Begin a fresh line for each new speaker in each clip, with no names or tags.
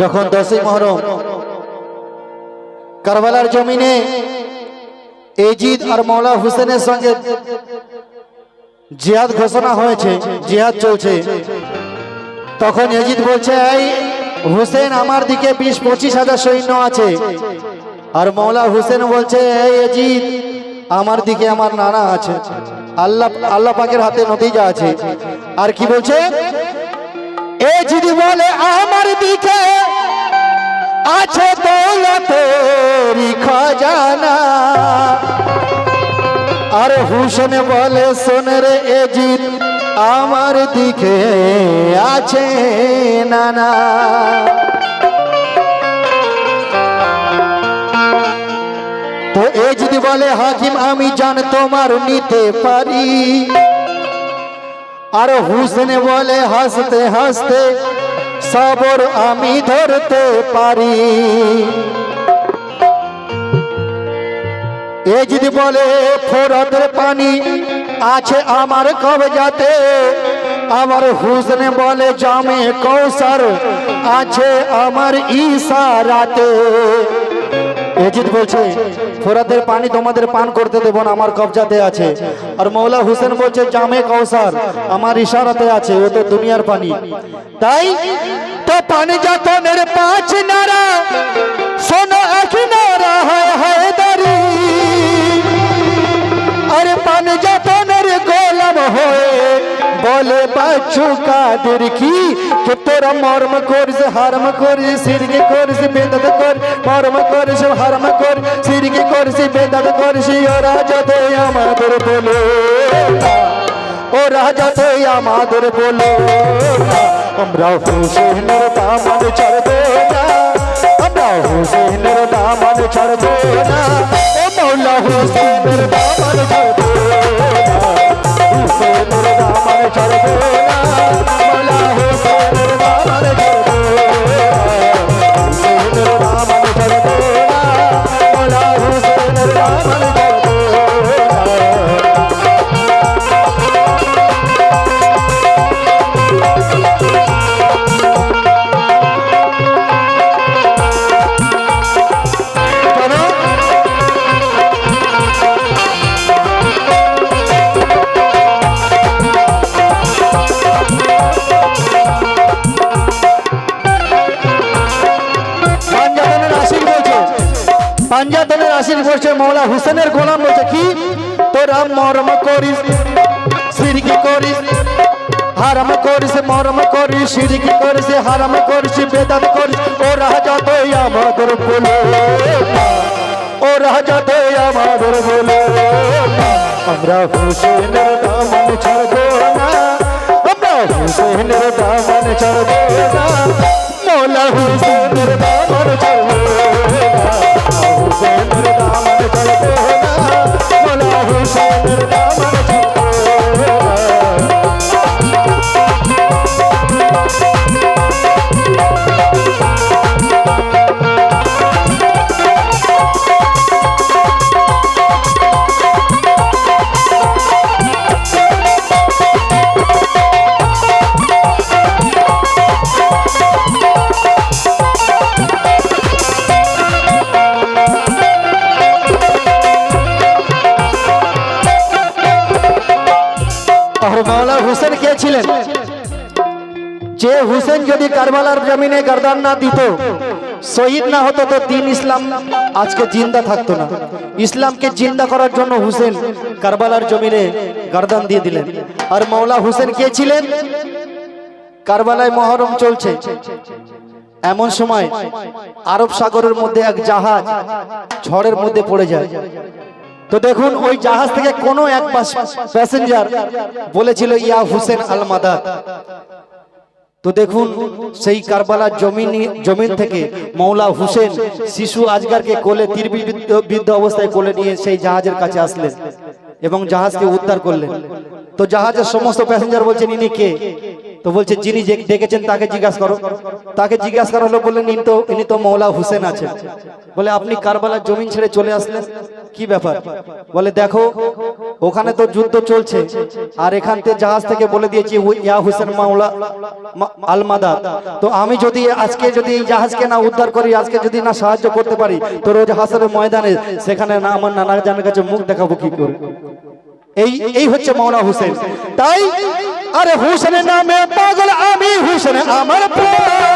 যখন দশই মহরম কারবালার জমিনে এজিদ আর মৌলা হুসেনের সঙ্গে জিহাদ ঘোষণা হয়েছে, জিহাদ চলছে, তখন এজিদ বলছে, এই হুসেন আমার দিকে বিশ পঁচিশ হাজার সৈন্য আছে। আর মৌলা হুসেন বলছে, এই এজিদ আমার দিকে আমার নানা আছে। আল্লাহ আল্লাহ পাকের হাতে নতিজা আছে। আর কি বলছে? এ যদি বলে আমার দিকে আছে আর হুসেন বলে, শোনে রে এজিদ, আমার দিকে আছে নানা। বলে, হাকিম, আমি জান তোমার নিতে পারি। আর হুসেন বলে, হাসতে হাসতে সবর আমি ধরতে পারি। এ যদি বলে, ফোরতের পানি আছে আমার কবজাতে। আমার হুসেন বলে, জামে কৌসার আছে আমার ইশারাতে। এজিদ বলছে ফোরাতের পানি তোমাদের পান করতে দেব না, আমার কবজাতে আছে। আর মৌলা হুসেন বলছে, জামে কৌসার আমার ইশারাতে আছে, ও তো দুনিয়ার পানি। তাই তো পানি যা তো মেরে পাঁচ নারা শোনো বাচ্চু কাদের কি? কে তোরা মর্ম করিস হারম করিস সিরগে করিস বেদাত কর, মর্ম করিস হারম কর সিরগে করিস বেদাত করিস ও রাজাতে আমাদের বলো। ও রাজাতে আমাদের বলো। আমরা হুসেনের দামান ছাড়বো না। আমরা হুসেনের দামান ছাড়বো না। ও মৌলা হুসেনের দামান ছাড়বো পাঞ্জাতনের মৌলা হুসেনের গোলাম বলছে, কি? তোরা মরম করিস সিরকি করিস, হারাম করিস, মরম করিস সিরকি করিস, হারাম করিস, বেদাত করিস। ও রাজা তো আমাদের বলো ও রাজা তো আমাদের বলো আমরা হুসেনের দামন ছাড়বো না, আমরা হুসেনের দামন ছাড়বো না। মৌলা হুসেনের যে হুসেন যদি কারবালার জমিনে গর্দান না দিত, শহীদ না হতো, তো দিন ইসলাম আজকে জিন্দা থাকতো না। ইসলামকে জিন্দা করার জন্য হুসেন কারবালার জমিনে গর্দান দিয়ে দিলেন। আর মাওলা হুসেন কে ছিলেন? কারবালায় মহরম চলছে। এমন সময় আরব সাগরের মধ্যে এক জাহাজ ঝড়ের মধ্যে পড়ে যায়। তো দেখুন, ওই জাহাজ থেকে কোনো এক প্যাসেঞ্জার বলেছিল, ইয়া হুসেন আল মাদাদ তো দেখুন, সেই কারবালার জমিন জমিন থেকে মৌলা হুসেন শিশু আজগারকে কোলে তীর বিদ্ধ- বিদ্ধ অবস্থায় কোলে নিয়ে সেই জাহাজের কাছে আসলেন এবং জাহাজকে উদ্ধার করলেন। তো জাহাজের সমস্ত প্যাসেঞ্জার বলছেন, ইনি কে? তো বলছে, যিনি ডেকেছেন তাকে জিজ্ঞাসা করো। তাকে জিজ্ঞাসা করা হলো, বললেন, ইনি তো ইনি তো মৌলা হুসেন আছেন। বলে, আপনি কারবালার জমিন ছেড়ে চলে আসলেন? কি ব্যাপার? বলে, দেখো, ওখানে তো যুদ্ধ চলছে, আর এখান থেকে জাহাজ থেকে বলে দিয়েছি ইয়া হুসেন মাওলা আলমাদা তো আমি যদি আজকে যদি এই জাহাজকে না উদ্ধার করি, আজকে যদি না সাহায্য করতে পারি, তো রোজ হাসরের ময়দানে সেখানে না আমার নানা জানের কাছে মুখ দেখাবো কি করে? এই এই হচ্ছে মৌলা হুসেন। তাই আরে হুসেনের নামে পাগল আমি হুসেন আমার প্রাণ।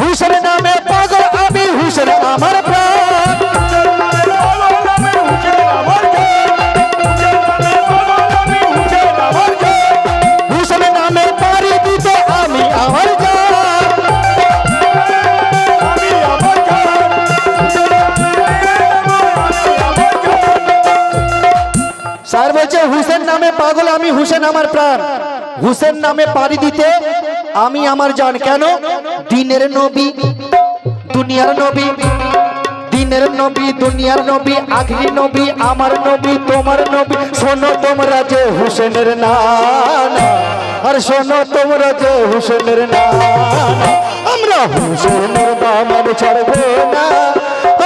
হুসেনের পাগল আমি হুসেন আমার প্রাণ। হুসেন নামে পাড়ি দিতে আমি আমার জান। কেন? দিনের নবী, দুনিয়ার নবী, দিনের নবী, দুনিয়ার নবী আখরি নবী, আমার নবী, তোমার নবী। শোনো তোমরা যে হুসেনের নাম আর শোনো তোমরা যে হুসেনের নাম আমরা হুসেনের দামান ছাড়বো না,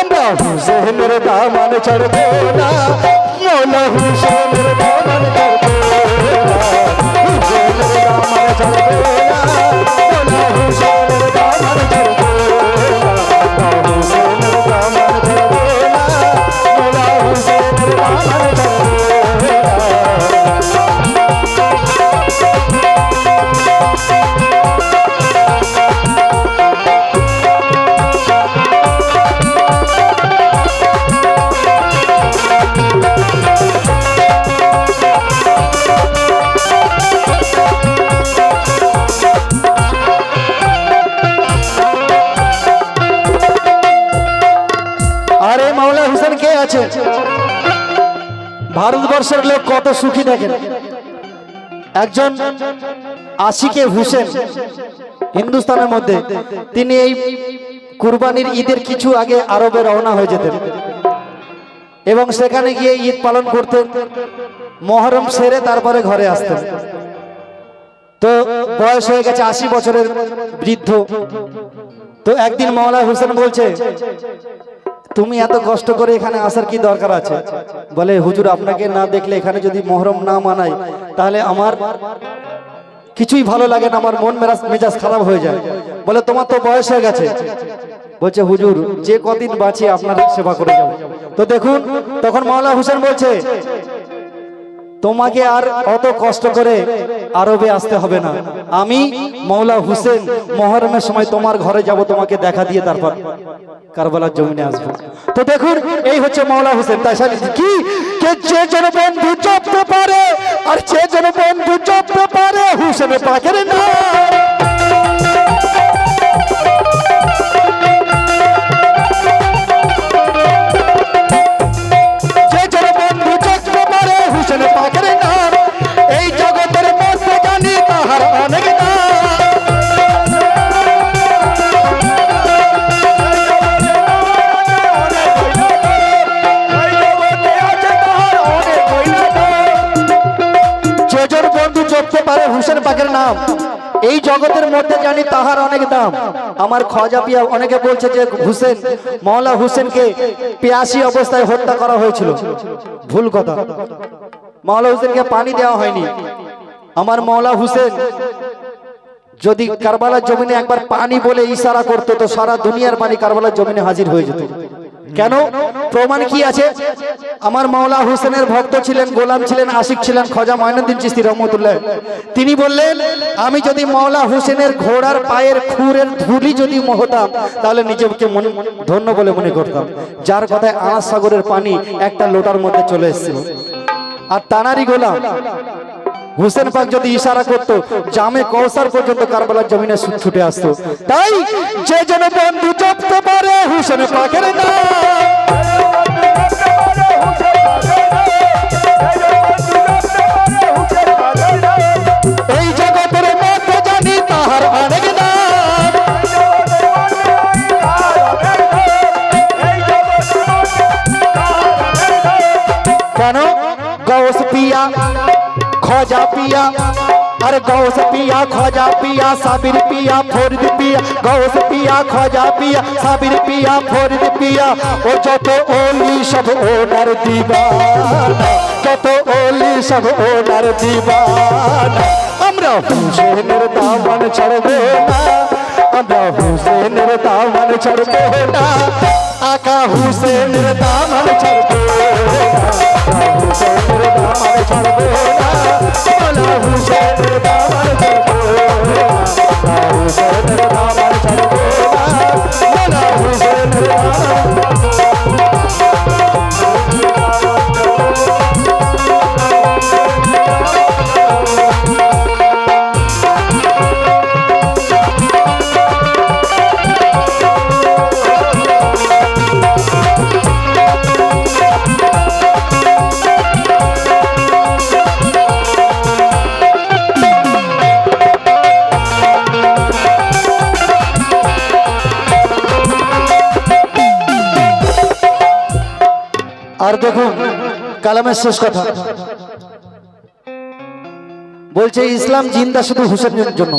আমরা হুসেনের দামান ছাড়বো না। মৌলা হুসেনের দামান ছাড়বো দামান একজন আশিকে হুসেন হিন্দুস্তানের মধ্যে, তিনি এই কুরবানির ঈদের কিছু আগে আরবে রওনা হয়ে যেতেন। এবং সেখানে গিয়ে ঈদ পালন করতেন, মহরম সেরে তারপরে ঘরে আসতেন। তো বয়স হয়ে গেছে আশি বছরের বৃদ্ধ। তো একদিন মাওলা হোসেন বলছে, তুমি এত কষ্ট করে এখানে আসার কি দরকার আছে? বলে, হুজুর, আপনাকে না দেখলে এখানে যদি মহরম না মানাই তাহলে আমার কিছুই ভালো লাগে না, আমার মন মেরাজ মেজাজ খারাপ হয়ে যায়। বলে, তোমার তো বয়স হয়ে গেছে। বলছে, হুজুর, যে কদিন বাঁচি আপনার সেবা করে যাব। তো দেখুন, তখন মাওলা হোসেন বলছে তোমাকে আর অত কষ্ট করে আরবে আসতে হবে না। আমি মৌলা হুসেন মহরমের সময় তোমার ঘরে যাব, তোমাকে দেখা দিয়ে তারপর কারবালার জমিনে আসব। তো দেখুন, এই হচ্ছে মৌলা হুসেন। তাই কে? যে জন বন্ধু জপতে পারে, আর যে জন বন্ধু জপতে পারে হুসেন পাখের না মধ্যে জানি তাহার অনেক দাম। আমার খজা পিয়া অনেকে বলছে যে হুসেন মৌলা হুসেনকে পিয়াসি অবস্থায় হত্যা করা হয়েছিল। ভুল কথা। মৌলা হুসেনকে পানি দেওয়া হয়নি। আমার মৌলা হুসেন যদি কারবালার জমিনে একবার পানি বলে ইশারা করতো, তো সারা দুনিয়ার পানি কারবালার জমিনে হাজির হয়ে যেত। কেন? প্রমাণ কি আছে? আমার মাওলা হোসেনের ভক্ত ছিলেন, গোলাম ছিলেন, আশিক ছিলেন, খজা ময়নুদ্দিন চিস্তি রহমতুল্লাহ। তিনি বললেন, আমি যদি মাওলা হোসেনের ঘোড়ার পায়ের খুরের ধুলি যদি হতাম তাহলে নিজেকে মনে ধন্য বলে মনে করতাম। যার কথায় আনাস সাগরের পানি একটা লোটার মধ্যে চলে এসেছিল। আর তানারি গোলাম। হুসেন পাক যদি ইশারা করত, জামে কৌসার পর্যন্ত কারবালার জমিনে ছুটে আসতো। তাই যে যেন বন্ধু জপতে পারে হুসেন পাকের খোজা পিয়া, সাবির পিয়া, ফরিদ পিয়া গৌস পিয়া, খোজা পিয়া, সাবির পিয়া, ফরিদ পিয়া। ও যত ওলি সব ওনার দিবানা, যত ওলি সব ওনার দিবানা। আমরা হুসেনের দামান ছাড়বো না, আমরা হুসেনের দামান ছাড়বো না। আকা হুসেনের দামান ছাড়বো হুসেনের দামান ছাড়বো না। হুসেনের দামান ছাড়বো না হুসেনের আর দেখুন কালামের শেষ কথা। বলছে, ইসলাম জিন্দা শুধু হুসেনের জন্য।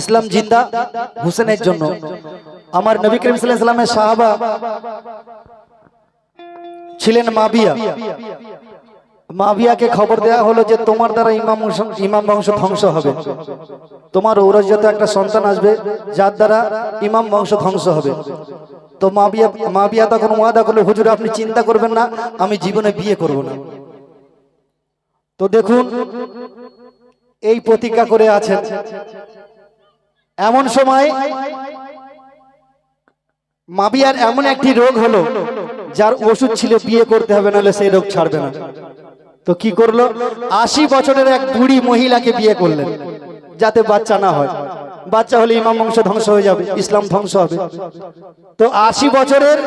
ইসলাম জিন্দা হুসেনের জন্য। আমার নবী করিম সাল্লামের সাহাবা ছিলেন মাবিয়া। মাবিয়াকে খবর দেওয়া হলো যে তোমার দ্বারা ইমাম ইমাম বংশ ধ্বংস হবে। তোমার ঔরজাতে একটা সন্তান আসবে, যার দ্বারা ইমাম বংশ ধ্বংস হবে। তো মাবিয়া মাবিয়া তখন ওয়াদা করল, হুজুর, আপনি চিন্তা করবেন না, আমি জীবনে বিয়ে করব না। তো দেখুন, এই প্রতিজ্ঞা করে আছেন। এমন সময় মাবিয়ার এমন একটি রোগ হলো, যার ওষুধ ছিল, বিয়ে করতে হবে, নাহলে সেই রোগ ছাড়বে না। তো কি করল? আশি বছরের এক বুড়ি মহিলাকে বিয়ে করলেন, যাতে বাচ্চা না হয়। বাচ্চা হলে ইমাম বংশ ধ্বংস হয়ে যাবে, ইসলাম ধ্বংস হবে। তো আশি বছরের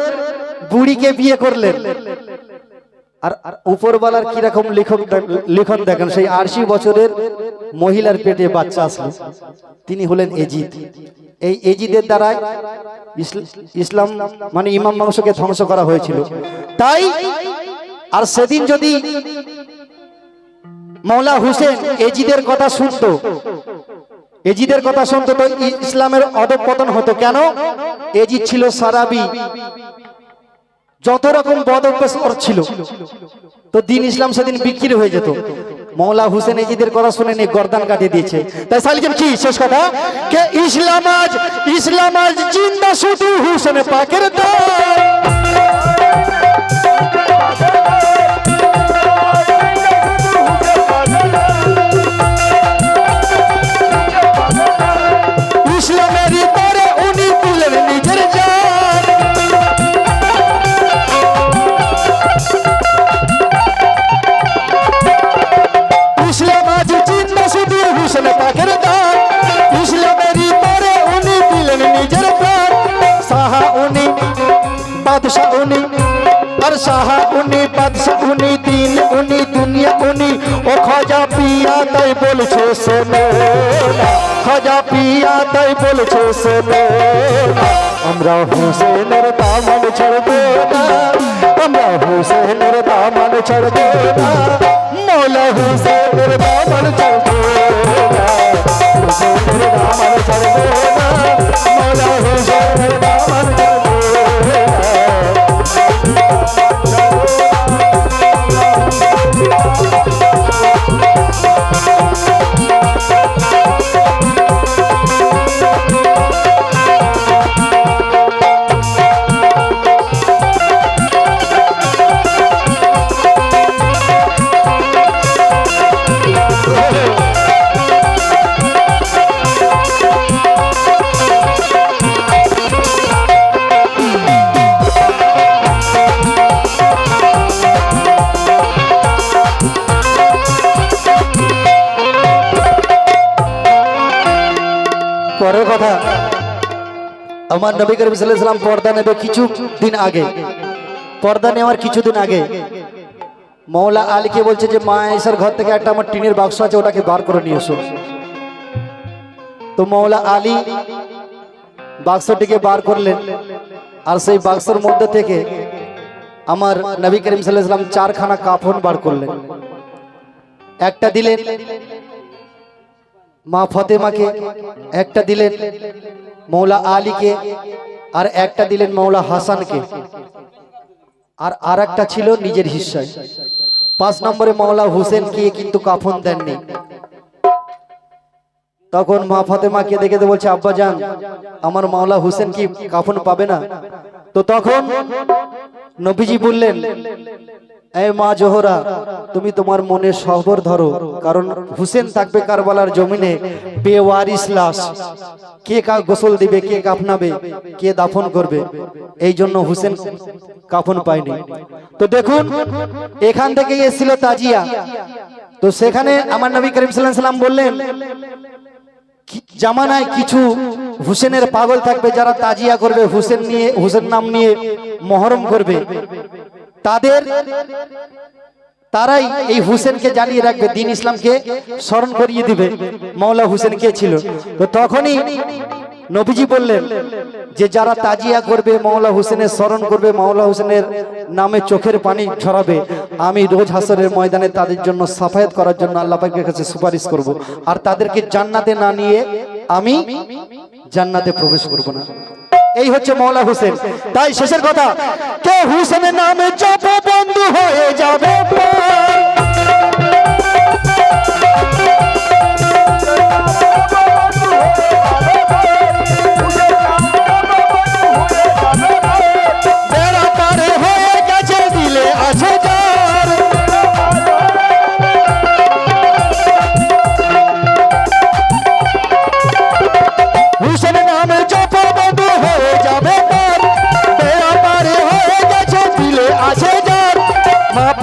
বুড়িকে বিয়ে করলেন। আর উপরওয়ালার কীরকম লিখন লিখন দেখেন, সেই আশি বছরের মহিলার পেটে বাচ্চা আসলো। তিনি হলেন এজিদ। এই এজিদের দ্বারাই ইসলাম মানে ইমাম বংশকে ধ্বংস করা হয়েছিল। তাই, আর সেদিন যদি মৌলা হুসেন এজিদের কথা শুনতো এজিদের কথা শুনতো তো ইসলামের অধপতন হতো কেন? এজিদ ছিল সারাবি। যত রকম বদ অভ্যাস ওর ছিল, তো দিন ইসলাম সেদিন বিক্রি হয়ে যেত। মৌলা হুসেন এজিদের কথা শুনে নিয়ে গর্দান কাটিয়ে দিয়েছে। তাই সালিজম কি শেষ কথা? কে ইসলাম আজ ইসলাম আজ জিন্দা শুধু হুসেন পাকের দান পিয়া তাই বলছে শোনো। আমরা হুসেনের দামান ছাড়বো না আমরা হুসেনের দামান ছাড়বো না মৌলা হুসেনের দামান ছাড়বো আমার নবী করিম সাল্লাম পর্দা নেবে কিছু দিন আগে। পর্দা নেওয়ার কিছুদিন আগে। মৌলা আলীকে বলছে যে, মা এসার ঘর থেকে একটা আমার টিনের বাক্স আছে, ওটাকে বার করে নিয়ে এসো। তো মৌলা আলী বাক্সটিকে বার করলেন। আর সেই বাক্সের মধ্যে থেকে আমার নবী করিম সাল্লাম চারখানা কাফন বার করলেন। একটা দিলেন মা ফতেমাকে একটা দিলেন মৌলা আলীকে আর একটা দিলেন মৌলা হাসানকে। আর আর একটা ছিল নিজের হিস্সায়। পাঁচ নম্বরে মৌলা হুসেনকে কিন্তু কাফন দেননি। তখন মা ফাতেমাকে দেখে বলছে, আব্বা যান, আমার মাওলা হুসেন কি কাফন পাবে না? তো তখন নবীজি বললেন এ মা জোহরা, তুমি তোমার মনে সবর ধরো, কারণ হুসেন থাকবে কারবালার জমিনে বেওয়ারিস লাশ। কে কা গোসল দিবে, কে কাফনাবে কে দাফন করবে, এই জন্য হুসেন কাফন পায়নি। তো দেখুন, এখান থেকে এসেছিল তাজিয়া। তো সেখানে আমার নবী করিম সাল্লাম বললেন জামানায় কিছু হুসেনের পাগল থাকবে যারা তাজিয়া করবে, হুসেন নিয়ে, হুসেন নাম নিয়ে মহরম করবে। তাদের, তারাই এই হুসেনকে জানিয়ে রাখবে, দিন ইসলামকে স্মরণ করিয়ে দিবে। মৌলা হুসেন কে ছিল? তো তখনই নবীজি বললেন যে যারা তাজিয়া করবে মৌলা হুসেনের স্মরণ করবে মৌলা হুসেনের নামে চোখের পানি ছড়াবে, আমি রোজ হাসরের ময়দানে তাদের জন্য সাফায়াত করার জন্য আল্লাহ পাকের কাছে সুপারিশ করব। আর তাদেরকে জান্নাতে না নিয়ে আমি জান্নাতে প্রবেশ করব না। এই হচ্ছে মৌলা হুসেন। তাই শেষের কথা কে হুসেনের নামে চাপ বন্ধু হয়ে যাবে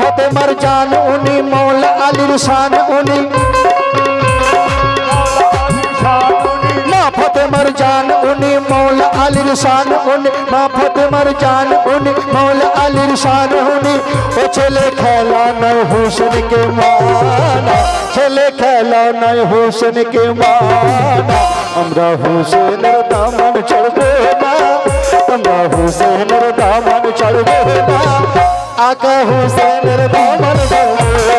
ফতেমার জান, উনি মৌলা আলীর শান, উনি মা ফতেমার জান, উনি মৌলা আলীর শান, উনি মা ফতেমার জান, উনি মৌলা আলীর শান, উনি ও ছেলে খেলা নয় হুসেন কে মানা, ছেলে খেলা নয় হুসেন কে মানা। আমরা হুসেনের দামন চড়বে না, আমরা হুসেনের দামন চড়বে না। আকা হুসেনের দামন চড়বে